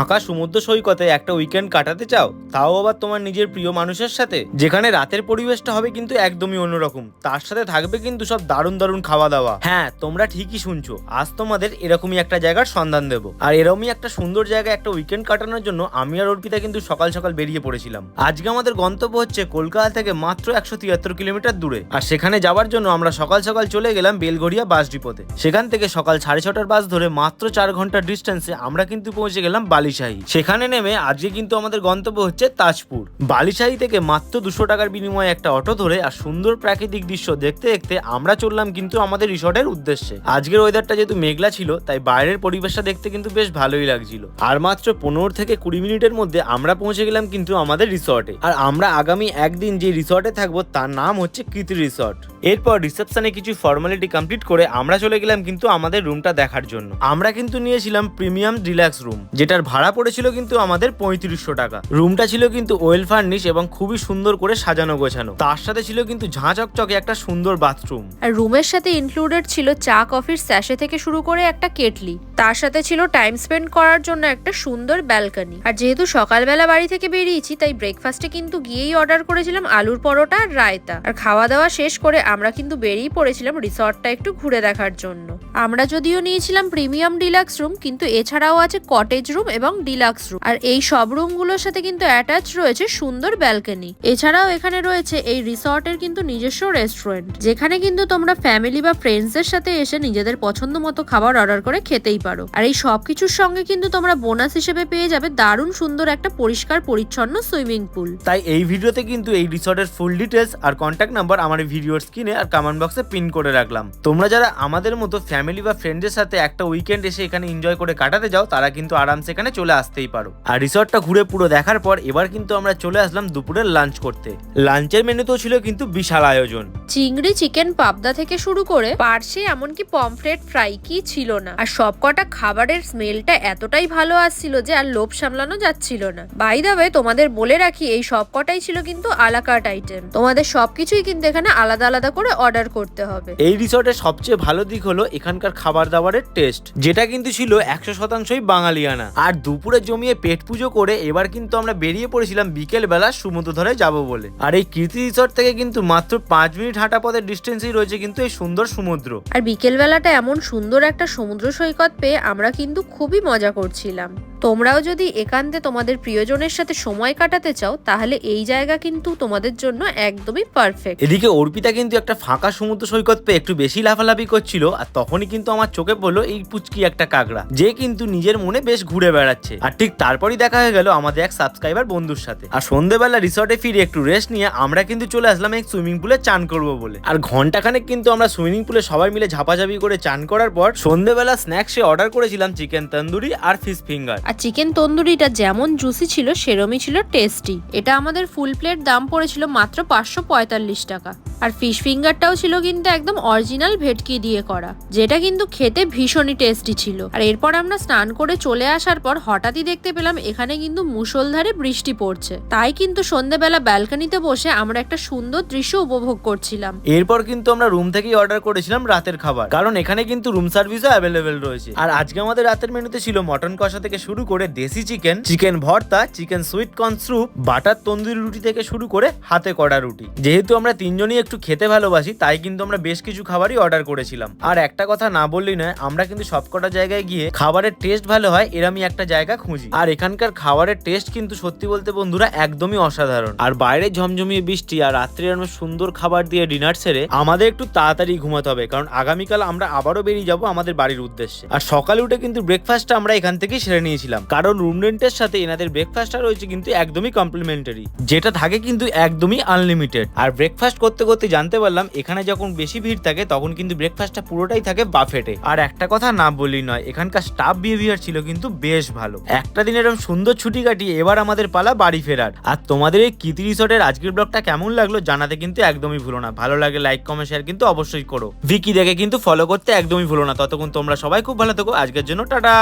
ফাঁকা সমুদ্র সৈকতে একটা উইকেন্ড কাটাতে চাও, তাও আবার তোমার নিজের প্রিয় মানুষের সাথে? যেখানে রাতের পরিবেশটা হবে কিন্তু একদমই অন্যরকম, তার সাথে থাকবে কিন্তু সব দারুণ দারুণ খাওয়া দাওয়া হ্যাঁ তোমরা ঠিকই শুনছো, আজ তোমাদের এরকমই একটা জায়গার সন্ধান দেবো। আর এরকমই একটা সুন্দর জায়গায় একটা উইকেন্ড কাটানোর জন্য আমি আর অর্পিতা কিন্তু সকাল সকাল বেরিয়ে পড়েছিলাম। আজকে আমাদের গন্তব্য হচ্ছে কলকাতা থেকে মাত্র একশো তিয়াত্তর কিলোমিটার দূরে। আর সেখানে যাওয়ার জন্য আমরা সকাল সকাল চলে গেলাম বেলগড়িয়া বাস ডিপোতে। সেখান থেকে সকাল সাড়ে ছটার বাস ধরে মাত্র চার ঘণ্টার ডিস্টেন্সে আমরা কিন্তু পৌঁছে গেলাম বালিশাহী। সেখানে নেমে আজকে কিন্তু আমাদের গন্তব্য হচ্ছে তাজপুর। বালিশাহী থেকে মাত্র দুশো টাকার বিনিময়ে একটা অটো ধরে আর সুন্দর প্রাকৃতিক দৃশ্য দেখতে দেখতে আমরা চললাম কিন্তু আমাদের রিসর্টের উদ্দেশ্যে। আজকের ওয়েদারটা যেহেতু মেঘলা ছিল, তাই বাইরের পরিবেশটা দেখতে কিন্তু বেশ ভালোই লাগছিল। আর মাত্র পনেরো থেকে কুড়ি মিনিটের মধ্যে আমরা পৌঁছে গেলাম কিন্তু আমাদের রিসর্টে। আর আমরা আগামী একদিন যে রিসর্টে থাকব, তার নাম হচ্ছে কৃতি রিসর্ট। এরপর রিসেপশনে কিছু ফর্মালিটি কমপ্লিট করে আমরা চলে গেলাম কিন্তু আমাদের রুমটা দেখার জন্য। আমরা কিন্তু নিয়েছিলাম প্রিমিয়াম রিল্যাক্স রুম যেটার ভাড়া পড়েছিল কিন্তু আমাদের পঁয়ত্রিশশো টাকা। রুমটা ছিল কিন্তু ওয়েল ফার্নিশ এবং খুবই সুন্দর করে সাজানো গোছানো। তার সাথে ছিল কিন্তু ঝাঁ চকচকে একটা সুন্দর বাথরুম আর রুমের সাথে ইনক্লুডেড ছিল চা, কফির স্যাশে থেকে শুরু করে একটা কেটলি। তার সাথে ছিল টাইম স্পেন্ড করার জন্য একটা সুন্দর ব্যালকনি আর যেহেতু সকালবেলা বাড়ি থেকে বেরিয়েছি, তাই ব্রেকফাস্টে কিন্তু গিয়েই অর্ডার করেছিলাম আলুর পরোটা আর রায়তা। আর খাওয়া দাওয়া শেষ করে আমরা কিন্তু বেরিয়ে পড়েছিলাম রিসর্টটা একটু ঘুরে দেখার জন্য। আমরা যদিও নিয়েছিলাম প্রিমিয়াম ডিলাক্স রুম কিন্তু এছাড়াও আছে কটেজ রুম এবং ডিলাক্স রুম আর এই সব রুমগুলোর সাথে কিন্তু অ্যাটাচ রয়েছে সুন্দর ব্যালকনি এছাড়াও এখানে রয়েছে এই রিসর্টের কিন্তু নিজস্ব রেস্টুরেন্ট যেখানে কিন্তু তোমরা ফ্যামিলি বা ফ্রেন্ডসদের সাথে এসে নিজেদের পছন্দ মতো খাবার অর্ডার করে খেতেই পারো। আর এই সব কিছুর সঙ্গে কিন্তু তোমরা বোনাস হিসেবে পেয়ে যাবে দারুণ সুন্দর একটা পরিষ্কার পরিচ্ছন্ন সুইমিং পুল। তাই এই ভিডিওতে কিন্তু এই রিসর্টের ফুল ডিটেলস আর কন্ট্যাক্ট নাম্বার আমার এই ভিডিওর স্ক্রিনে আর কমেন্ট বক্সে পিন করে রাখলাম। তোমরা যারা আমাদের মতো ফ্যামিলি বা ফ্রেন্ডের সাথে একটা উইকেন্ড এসে এখানে এনজয় করে কাটাতে যাও তারা কিন্তু আরামসে এখানে চলে আসতেই পারো। আর রিসর্টটা ঘুরে পুরো দেখার পর এবার কিন্তু আমরা চলে আসলাম দুপুরের লাঞ্চ করতে। লাঞ্চের মেনুতেও ছিল কিন্তু বিশাল আয়োজন। চিংড়ি চিকেন পাবদা থেকে শুরু করে পার্সে এমনকি পমফ্রেট ফ্রাই কি ছিল না। আর সবকটা খাবারের স্মেলটা এতটাই ভালো আসছিল যে আর লোভ সামলানো যাচ্ছিল না। বাই দাবে তোমাদের বলে রাখি এই সবকটাই ছিল কিন্তু আলাকাট আইটেম তোমাদের সবকিছুই কিন্তু এখানে আলাদা আলাদা করে অর্ডার করতে হবে। এই রিসর্টের সবচেয়ে ভালো দিক হলো এখানকার খাবার দাবারের টেস্ট যেটা কিন্তু ছিল একশো শতাংশই বাঙালিয়ানা। আর দুপুরে জমিয়ে পেট পুজো করে এবার কিন্তু আমরা বেরিয়ে পড়েছিলাম বিকেল বেলা সমুদ্র ধরে যাব বলে। আর এই কীর্তি রিসর্ট থেকে কিন্তু মাত্র পাঁচ মিনিট হাঁটা পথের ডিস্টেন্সেই রয়েছে কিন্তু এই সুন্দর সমুদ্র। আর বিকেলবেলাটা এমন সুন্দর একটা সমুদ্র সৈকত পেয়ে আমরা কিন্তু খুবই মজা করছিলাম। তোমরাও যদি একান্তে তোমাদের প্রিয়জনের সাথে সময় কাটাতে চাও, তাহলে এই জায়গা কিন্তু তোমাদের জন্য একদমই পারফেক্ট এদিকে অর্পিতা কিন্তু একটা ফাঁকা সমুদ্র সৈকত পেয়ে একটু বেশি লাফালাফি করছিল, আর তখনই কিন্তু আমার চোখে পড়ল এই পুচকি একটা কাকড়া। যে কিন্তু নিজের মনে বেশ ঘুরে বেড়াচ্ছে। আর ঠিক তারপরই দেখা হয়ে গেল আমাদের এক সাবস্ক্রাইবার বন্ধুর সাথে। আর সন্ধ্যেবেলা রিসর্টে ফিরে একটু রেস্ট নিয়ে আমরা কিন্তু চলে আসলাম এক সুইমিং পুলে চান করব বলে। আর ঘন্টাখানেক কিন্তু আমরা সুইমিং পুলে সবাই মিলে ঝাপাঝাপি করে চান করার পর সন্ধ্যেবেলা স্ন্যাক্সে অর্ডার করেছিলাম চিকেন তন্দুরি আর ফিশ ফিঙ্গার আর চিকেন তন্দুরিটা যেমন জুসি ছিল, সেরমই ছিল টেস্টি এটা আমাদের ফুল প্লেট দাম পড়েছিল মাত্র পাঁচশো পঁয়তাল্লিশ টাকা। আর ফিশ ফিঙ্গারটাও ছিল কিন্তু একদম অরিজিনাল ভেটকি দিয়ে করা, যেটা কিন্তু খেতে ভীষণই টেস্টি ছিল। আর এরপর আমরা স্নান করে চলে আসার পর হঠাৎই দেখতে পেলাম এখানে কিন্তু মুষলধারে বৃষ্টি পড়ছে। তাই কিন্তু সন্ধেবেলা ব্যালকনিতে বসে আমরা একটা সুন্দর দৃশ্য উপভোগ করছিলাম। এরপর কিন্তু আমরা রুম থেকেই অর্ডার করেছিলাম রাতের খাবার, কারণ এখানে কিন্তু রুম সার্ভিসও অ্যাভেলেবেল রয়েছে। আর আজকে আমাদের রাতের মেনুতে ছিল মটন কষা থেকে শুরু করে দেশি chicken chicken bharta, chicken sweet corn soup, butter tandoori রুটি থেকে শুরু করে হাতে কড়া রুটি। যেহেতু আমরা তিনজনই একটু খেতে ভালোবাসি, তাই কিন্তু আমরা বেশ কিছু খাবারই অর্ডার করেছিলাম। আর একটা কথা না বললেই নয়, আমরা কিন্তু সবকটা জায়গায় গিয়ে খাবারের টেস্ট ভালো হয়, এরমই একটা জায়গা খুঁজি। আর এখানকার খাবারের টেস্ট কিন্তু সত্যি বলতে বন্ধুরা একদমই অসাধারণ। আর বাইরে ঝমঝমিয়ে বৃষ্টি আর রাত্রে আমরা সুন্দর খাবার দিয়ে ডিনার সেরে আমাদের একটু তাড়াতাড়ি ঘুমাতে হবে, কারণ আগামীকাল আমরা আবারও বেরিয়ে যাব আমাদের বাড়ির উদ্দেশ্যে। আর সকালে উঠে কিন্তু ব্রেকফাস্টটা আমরা এখান থেকেই সেরে নিয়েছিলাম। কারণ রুম রেন্টের সাথে এনাদের ব্রেকফাস্টটা রয়েছে কিন্তু একদমই কমপ্লিমেন্টারি যেটা থাকে কিন্তু একদমই আনলিমিটেড আর ব্রেকফাস্ট করতে করতে জানতে পারলাম, এখানে যখন বেশি ভিড় থাকে, তখন কিন্তু ব্রেকফাস্টটা পুরোটাই থাকে বাফেটে আর একটা কথা না বললেই নয়, এখানকার স্টাফ বিহেভিয়ার ছিল কিন্তু বেশ ভালো। একটা দিন এরকম সুন্দর ছুটি কাটিয়ে এবার আমাদের পালা বাড়ি ফেরার। আর তোমাদের এই কৃতি রিসর্টের আজকের ব্লগটা কেমন লাগল জানাতে কিন্তু একদমই ভুলো না। ভালো লাগে লাইক কমেন্ট শেয়ার কিন্তু অবশ্যই করো। ভিকি দেখে কিন্তু ফলো করতে একদমই ভুলো না। ততক্ষণ তোমরা সবাই খুব ভালো থেকো। আজকের জন্য টাটা।